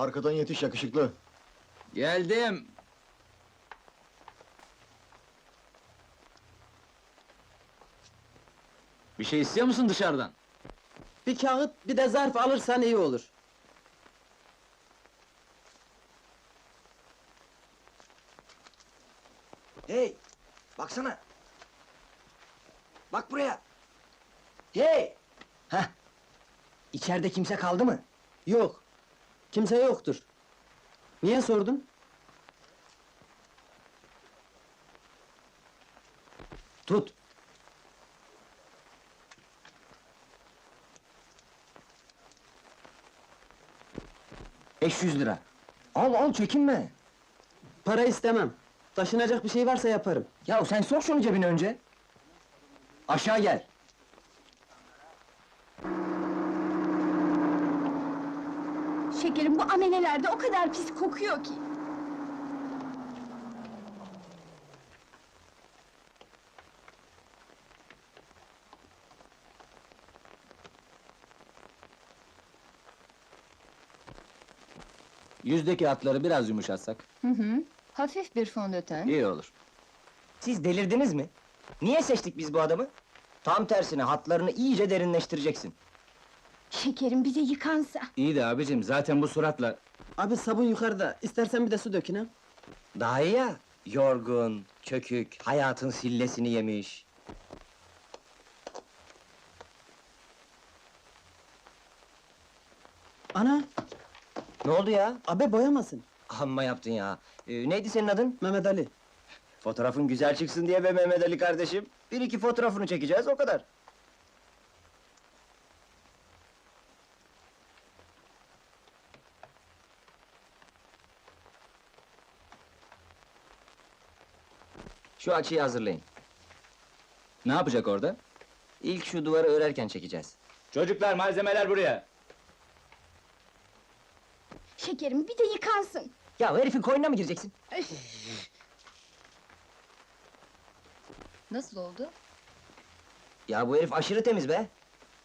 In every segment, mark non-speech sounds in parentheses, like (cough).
Arkadan yetiş yakışıklı. Geldim. Bir şey istiyor musun dışarıdan? Bir kağıt, bir de zarf alırsan iyi olur. Hey! Baksana! Bak buraya! Hey! Heh! İçeride kimse kaldı mı? Yok. Kimse yoktur. Niye sordun? Tut! Beş yüz lira. Al al çekinme. Para istemem. Taşınacak bir şey varsa yaparım. Ya sen sok şunu cebine önce. Aşağı gel. Şekerim bu amenelerde o kadar pis kokuyor ki. Yüzdeki hatları biraz yumuşatsak Hı hı. Hafif bir fondöten. iyi olur. Siz delirdiniz mi? Niye seçtik biz bu adamı? Tam tersine hatlarını iyice derinleştireceksin. Şekerim bize yıkansa. İyi de abicim zaten bu suratla... Abi sabun yukarıda. İstersen bir de su dökün ha. Daha iyi ya. Yorgun, çökük, hayatın sillesini yemiş. Ana, Ne oldu ya? abi boyamasın. Amma yaptın ya. Ee, neydi senin adın? Mehmet Ali. Fotoğrafın güzel çıksın diye be Mehmet Ali kardeşim. Bir iki fotoğrafını çekeceğiz, o kadar. Şu açıyı hazırlayın. Ne yapacak orada? İlk şu duvarı örerken çekeceğiz. Çocuklar malzemeler buraya. Şekerim bir de yıkansın. Ya herifin koynuna mı gireceksin? Nasıl oldu? Ya bu herif aşırı temiz be.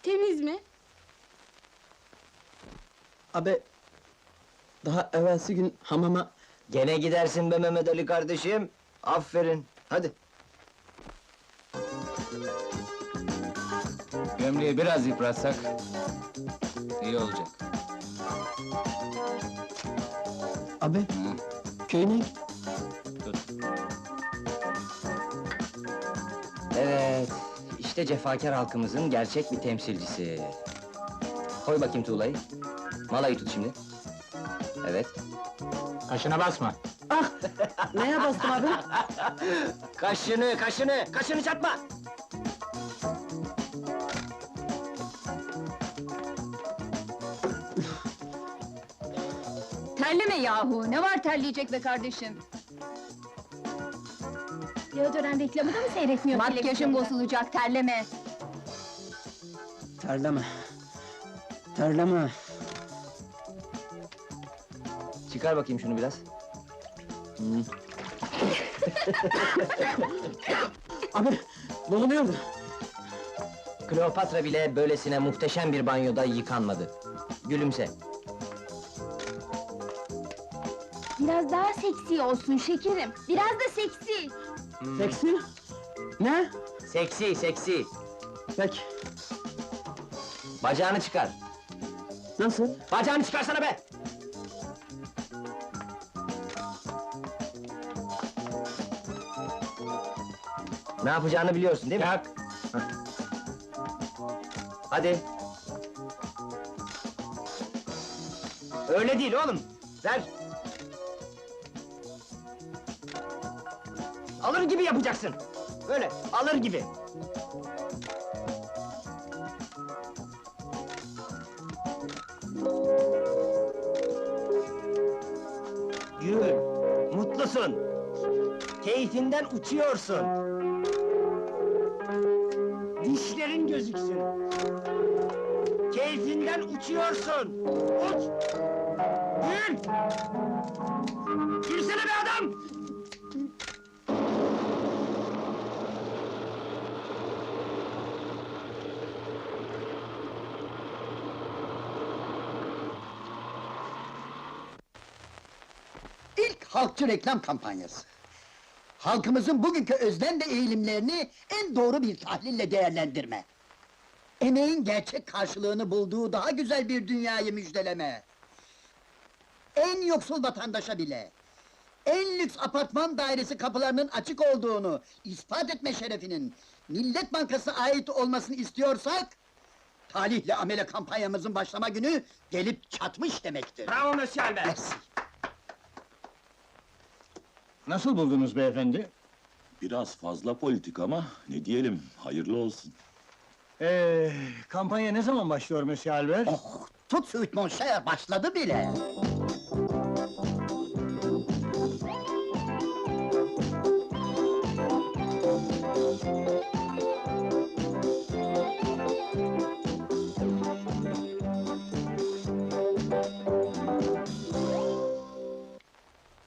Temiz mi? Abi, daha evvelsi gün hamama... Gene gidersin be Mehmet Ali kardeşim. Aferin. Hadi. Gömleği biraz yıpratsak... iyi olacak. Abi, Hı. köyüne git. Evet, işte cefakar halkımızın gerçek bir temsilcisi. Koy bakayım tuğlayı. Malayı tut şimdi. Evet. Kaşına basma. Ah! (laughs) Neye bastım abi? Kaşını, kaşını, kaşını çatma! Terleme yahu. Ne var terleyecek be kardeşim? Deodorant reklamı da mı seyretmiyor Makyajın bozulacak terleme. Terleme. Terleme. Çıkar bakayım şunu biraz. Abi, boğuluyorum. Kleopatra bile böylesine muhteşem bir banyoda yıkanmadı. Gülümse. Biraz daha seksi olsun şekerim. Biraz da seksi. Seksi? Ne? Seksi, seksi. Peki, Bacağını çıkar. nasıl? Bacağını çıkarsana be! Ne yapacağını biliyorsun değil mi? Yak! Hadi. Öyle değil oğlum. Ver. Alır gibi yapacaksın. Böyle alır gibi. Gül, mutlusun. Keyfinden uçuyorsun. Uçuyorsun. Uç! Gül! Gülsene be adam! halkçı reklam kampanyası. Halkımızın bugünkü özlem ve eğilimlerini en doğru bir tahlille değerlendirme. Emeğin gerçek karşılığını bulduğu daha güzel bir dünyayı müjdeleme. En yoksul vatandaşa bile, en lüks apartman dairesi kapılarının açık olduğunu ispat etme şerefinin Millet Bankası ait olmasını istiyorsak, talihle amele kampanyamızın başlama günü gelip çatmış demektir. Bravo Monsieur Albert. Merci. Nasıl buldunuz beyefendi? Biraz fazla politik ama ne diyelim, hayırlı olsun. Ee, kampanya ne zaman başlıyor Monsieur Albert? Oh, tut suite mon cher, başladı bile.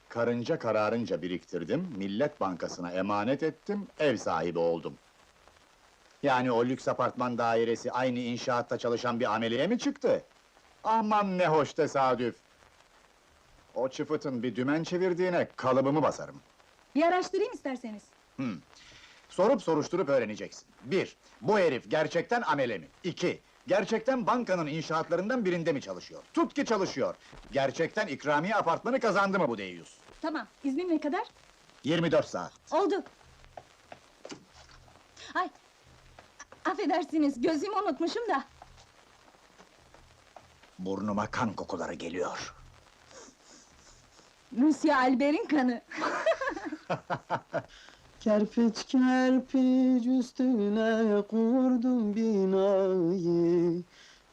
Karınca kararınca biriktirdim, Millet Bankası'na emanet ettim, ev sahibi oldum. Yani o lüks apartman dairesi aynı inşaatta çalışan bir ameleye mi çıktı? Aman ne hoş tesadüf! O çıfıtın bir dümen çevirdiğine kalıbımı basarım. Bir araştırayım isterseniz. Sorup soruşturup öğreneceksin. Bir, bu herif gerçekten amele mi? İki, gerçekten bankanın inşaatlarından birinde mi çalışıyor? Tut ki çalışıyor. Gerçekten ikramiye apartmanı kazandı mı bu deyyus? Tamam, iznin ne kadar? 24 saat. Oldu. Ay, affedersiniz, gözümü unutmuşum da. Burnuma kan kokuları geliyor. Monsieur Albert'in kanı. (laughs) Kerpiç kerpiç üstüne kurdum binayı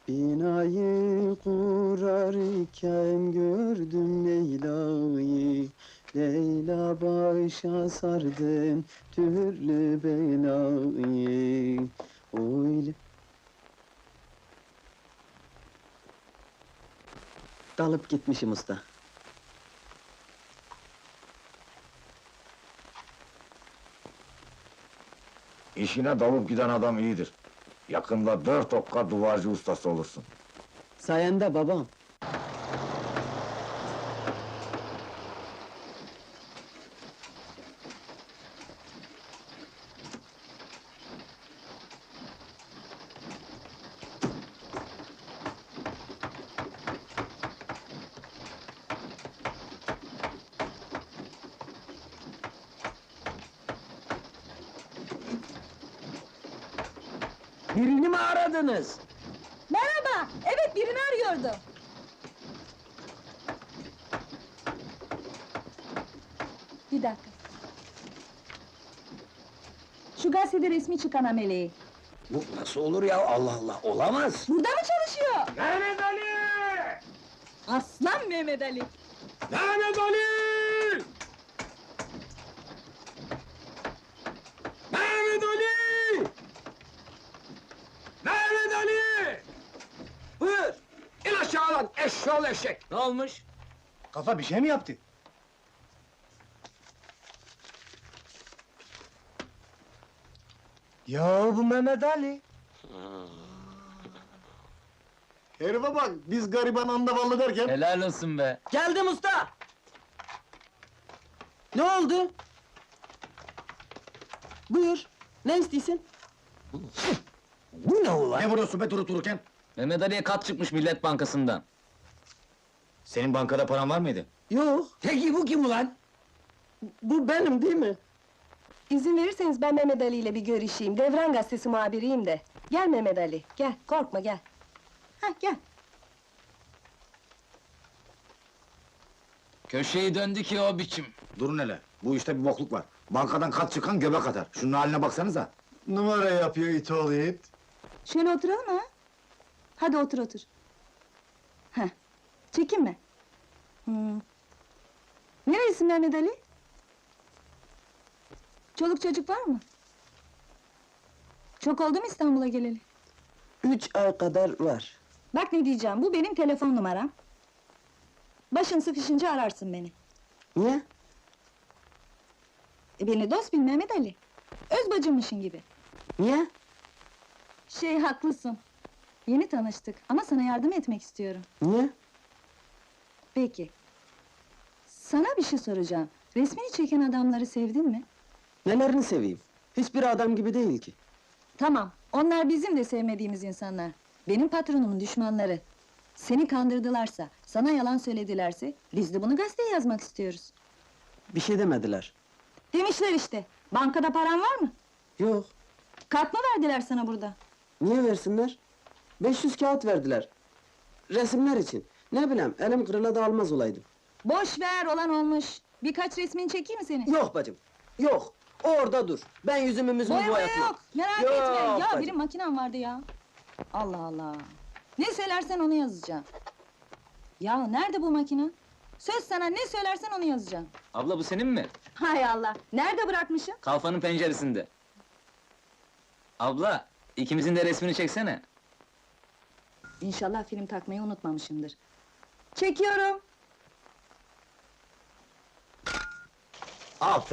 Binayı kurarken gördüm Leyla'yı Leyla başa sardın türlü belayı Öyle Dalıp gitmişim usta. İşine dalıp giden adam iyidir. Yakında dört okka duvarcı ustası olursun. Sayende babam. Birini mi aradınız? Merhaba, evet birini arıyordum. Bir dakika. Şu gazetede resmi çıkan ameleyi. Bu nasıl olur ya Allah Allah olamaz. Burada mı çalışıyor? Mehmet Ali! Aslan Mehmet Ali. Mehmet Ali! Mehmet Ali! Mehmet Ali! Buyur! İn aşağı lan eşşoğlu eşek! Ne olmuş? Kafa bir şey mi yaptı? Ya bu Mehmet Ali. (laughs) Herife bak, biz gariban andavallı derken... Helal olsun be. Geldim usta! Ne oldu? Buyur, ne istiyorsun? Bu ne ulan? Ne vuruyorsun be durup dururken? Mehmet Ali'ye kat çıkmış Millet Bankası'ndan. Senin bankada paran var mıydı? Yok, Peki bu kim ulan? bu benim değil mi? İzin verirseniz ben Mehmet Ali ile bir görüşeyim. Devran gazetesi muhabiriyim de. Gel Mehmet Ali, gel. Korkma gel. Hah, gel. Köşeyi döndü ki o biçim. Durun hele, bu işte bir bokluk var. Bankadan kat çıkan göbek atar. Şunun haline baksanıza. Numara yapıyor it oğlu it. Şöyle oturalım ha. Hadi otur otur. Heh. Çekinme. Hmm. Nerelisin Mehmet Ali? Çoluk çocuk var mı? Çok oldu mu İstanbul'a geleli? Üç ay kadar var. Bak ne diyeceğim, bu benim telefon numaram. Başın sıkışınca ararsın beni. Niye? E, beni dost bil Mehmet Ali. Öz bacımmışın gibi. Niye? Şey haklısın. Yeni tanıştık ama sana yardım etmek istiyorum. Niye? Peki. Sana bir şey soracağım. Resmini çeken adamları sevdin mi? Nelerini seveyim? Hiçbir adam gibi değil ki. Tamam, onlar bizim de sevmediğimiz insanlar. Benim patronumun düşmanları. Seni kandırdılarsa, sana yalan söyledilerse... ...biz de bunu gazeteye yazmak istiyoruz. Bir şey demediler. Demişler işte, bankada paran var mı? Yok. Kart mı verdiler sana burada? Niye versinler? 500 kağıt verdiler. Resimler için. Ne bileyim, elim kırıla da almaz olaydım. Boş ver, olan olmuş. Birkaç resmini çekeyim mi senin? Yok bacım, yok. Orada dur. Ben yüzümü müzümü Boya boya boyatmam. yok, merak Yok etme. Ya bacım. benim makinem vardı ya. Allah Allah. Ne söylersen onu yazacağım. Ya nerede bu makine? Söz sana ne söylersen onu yazacağım. Abla bu senin mi? Hay Allah, nerede bırakmışım? Kalfanın penceresinde. Abla, ikimizin de resmini çeksene. İnşallah film takmayı unutmamışımdır. Çekiyorum. Aferin.